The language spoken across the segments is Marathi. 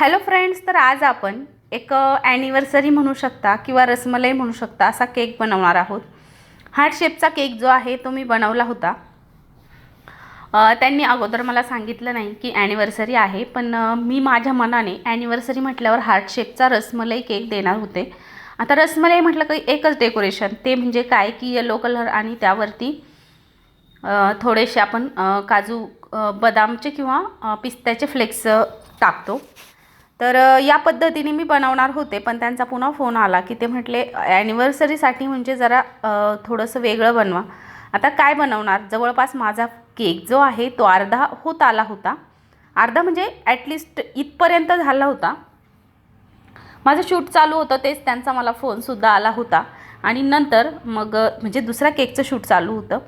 हॅलो फ्रेंड्स तर आज आपण एक uh, ॲनिव्हर्सरी म्हणू शकता किंवा रसमलाई म्हणू शकता असा केक बनवणार आहोत. हार्ट शेपचा केक जो आहे तो मी बनवला होता. Uh, त्यांनी अगोदर मला सांगितलं नाही की ॲनिव्हर्सरी आहे पण uh, मी माझ्या मनाने ॲनिव्हर्सरी म्हटल्यावर हार्ट शेपचा रसमलाई केक देणार होते. आता रसमलाई म्हटलं की एकच डेकोरेशन ते म्हणजे काय की येलो कलर आणि त्यावरती थोडेसे आपण काजू बदामचे किंवा पिस्त्याचे फ्लेक्स टाकतो. तर या पद्धतीने मी बनवणार होते पण त्यांचा पुन्हा फोन आला की ते म्हटले ॲनिव्हर्सरीसाठी म्हणजे जरा थोडंसं वेगळं बनवा. आता काय बनवणार? जवळपास माझा केक जो आहे तो अर्धा होत आला होता. अर्धा म्हणजे ॲटलिस्ट इथपर्यंत झाला होता. माझं शूट चालू होतं तेच त्यांचा मला फोनसुद्धा आला होता. आणि नंतर मग म्हणजे दुसऱ्या केकचं शूट चालू होतं.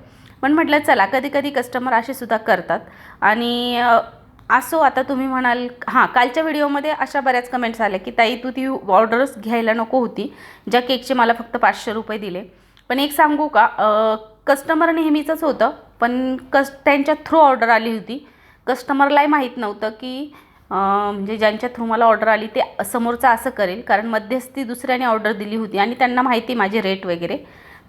पण म्हटलं चला कधी कधी कस्टमर असे सुद्धा करतात. आणि असो आता तुम्ही म्हणाल हां कालच्या व्हिडिओमध्ये अशा बऱ्याच कमेंट्स आल्या की ताई तू ती ऑर्डरच घ्यायला नको होती ज्या केकचे मला फक्त पाचशे रुपये दिले. पण एक सांगू का कस्टमर नेहमीचंच होतं पण कस त्यांच्या थ्रू ऑर्डर आली होती. कस्टमरलाही माहीत नव्हतं की म्हणजे ज्यांच्या थ्रू मला ऑर्डर आली ते समोरचा असं करेल कारण मध्यस्थी दुसऱ्याने ऑर्डर दिली होती आणि त्यांना माहिती माझे रेट वगैरे.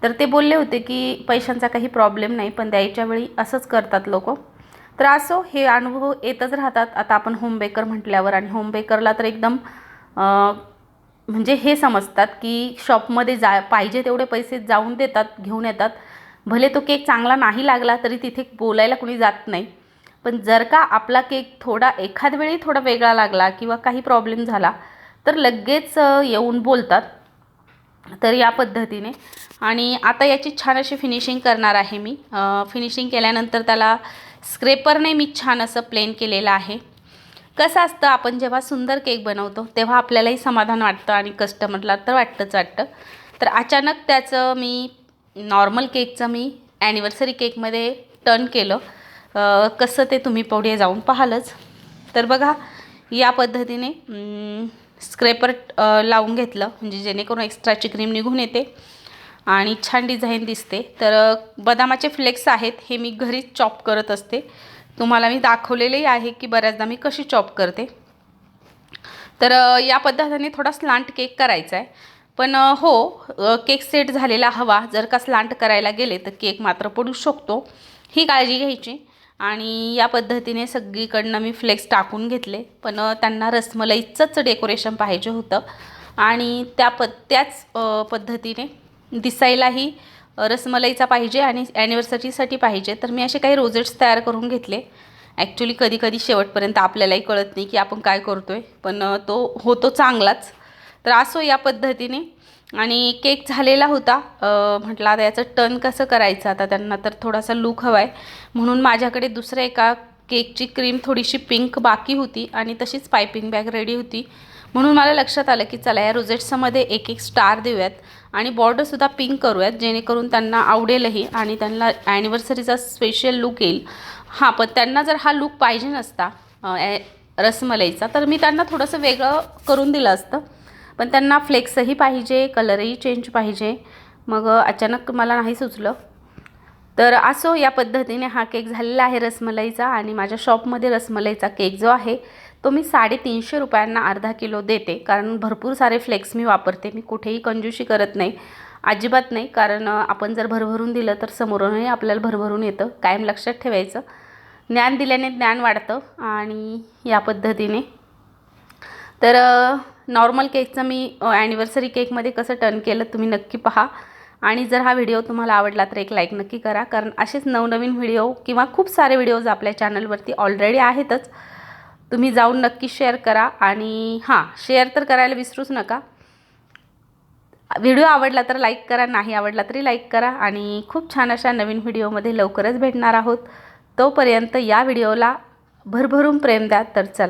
तर ते बोलले होते की पैशांचा काही प्रॉब्लेम नाही पण द्यायच्या वेळी असंच करतात लोक. तर असो हे अनुभव येतच राहतात. आता आपण होम बेकर म्हटल्यावर आणि होम बेकरला तर एकदम म्हणजे हे समजतात की शॉपमध्ये जा पाहिजे तेवढे पैसे जाऊन देतात घेऊन येतात. भले तो केक चांगला नाही लागला तरी तिथे बोलायला कुणी जात नाही. पण जर का आपला केक थोडा एखाद वेळी थोडा वेगळा लागला किंवा काही प्रॉब्लेम झाला तर लगेच येऊन बोलतात. तर या पद्धतीने. आणि आता याची छान अशी फिनिशिंग करणार आहे मी. फिनिशिंग केल्यानंतर त्याला स्क्रेपरने मी छान असं प्लेन केलेलं आहे. कसं असतं आपण जेव्हा सुंदर केक बनवतो तेव्हा आपल्यालाही समाधान वाटतं आणि कस्टमरला तर वाटतंच वाटतं. तर अचानक त्याचं मी नॉर्मल केकचं मी ॲनिव्हर्सरी केकमध्ये टर्न केलं. कसं ते तुम्ही पुढे जाऊन पाहालच. तर बघा या पद्धतीने स्क्रेपर लावून घेतलं. म्हणजे जेणेकरून एक्स्ट्राची क्रीम निघून येते. आणि छान डिझाईन दिसते. तर बदामाचे फ्लेक्स आहेत हे मी घरीच चॉप करत असते. तुम्हाला मी दाखवलेलंही आहे की बऱ्याचदा मी कशी चॉप करते. तर या पद्धतीने थोडा स्लांट केक करायचा आहे. पण हो केक सेट झालेला हवा. जर का स्लांट करायला गेले तर केक मात्र पडू शकतो. ही काळजी घ्यायची. आणि या पद्धतीने सगळीकडनं मी फ्लेक्स टाकून घेतले. पण त्यांना रसमलाईचंच डेकोरेशन पाहिजे होतं. आणि त्या प त्याच पद्धतीने दिसायलाही रसमलाईचा पाहिजे आणि ॲनिव्हर्सरीसाठी पाहिजे. तर मी असे काही रोजेट्स तयार करून घेतले. ॲक्च्युली कधी कधी शेवटपर्यंत आपल्यालाही कळत नाही की आपण काय करतो आहे पण तो होतो चांगलाच. तर असो या पद्धतीने. आणि केक झालेला होता. म्हटला म्हटलं आता याचं टर्न कसं करायचं? आता त्यांना तर थोडासा लूक हवा आहे म्हणून माझ्याकडे दुसऱ्या एका केकची क्रीम थोडीशी पिंक बाकी होती आणि तशीच पायपिंग बॅग रेडी होती. म्हणून मला लक्षात आलं की चला या रोजेट्समध्ये एक एक स्टार देऊयात. आणि बॉर्डरसुद्धा पिंक करूयात जेणेकरून त्यांना आवडेलही आणि त्यांना ॲनिव्हर्सरीचा स्पेशल लुक येईल. हां पण त्यांना जर हा लुक पाहिजे नसता रसमलाईचा तर मी त्यांना थोडंसं वेगळं करून दिलं असतं. पण त्यांना फ्लेक्सही पाहिजे कलरही चेंज पाहिजे. मग अचानक मला नाही सुचलं. तर असो या पद्धतीने हा केक झालेला आहे रसमलाईचा आणि माझ्या शॉपमध्ये रसमलाईचा केक जो आहे तो मी साडेतीनशे रुपयांना अर्धा किलो देते. कारण भरपूर सारे फ्लेक्स मी वापरते. मी कुठेही कंजूशी करत नाही. अजिबात नाही. कारण आपण जर भरभरून दिलं तर समोरूनही आपल्याला भरभरून येतं. कायम लक्षात ठेवायचं. ज्ञान दिल्याने ज्ञान वाढतं. आणि या पद्धतीने. तर नॉर्मल केकचं मी ॲनिव्हर्सरी केकमध्ये कसं टर्न केलं तुम्ही नक्की पहा. आणि जर हा व्हिडिओ तुम्हाला आवडला तर एक लाईक नक्की करा. कारण असेच नवनवीन व्हिडिओ किंवा खूप सारे व्हिडिओज आपल्या चॅनलवरती ऑलरेडी आहेतच. तुम्ही जाऊन नक्की शेअर करा. आणि हां शेअर तर करायला विसरूच नका. व्हिडिओ आवडला तर लाईक करा. नाही आवडला तरी लाईक करा. आणि खूप छान अशा नवीन व्हिडिओमध्ये लवकरच भेटणार आहोत. तोपर्यंत या व्हिडिओला भरभरून प्रेम द्या तर चला.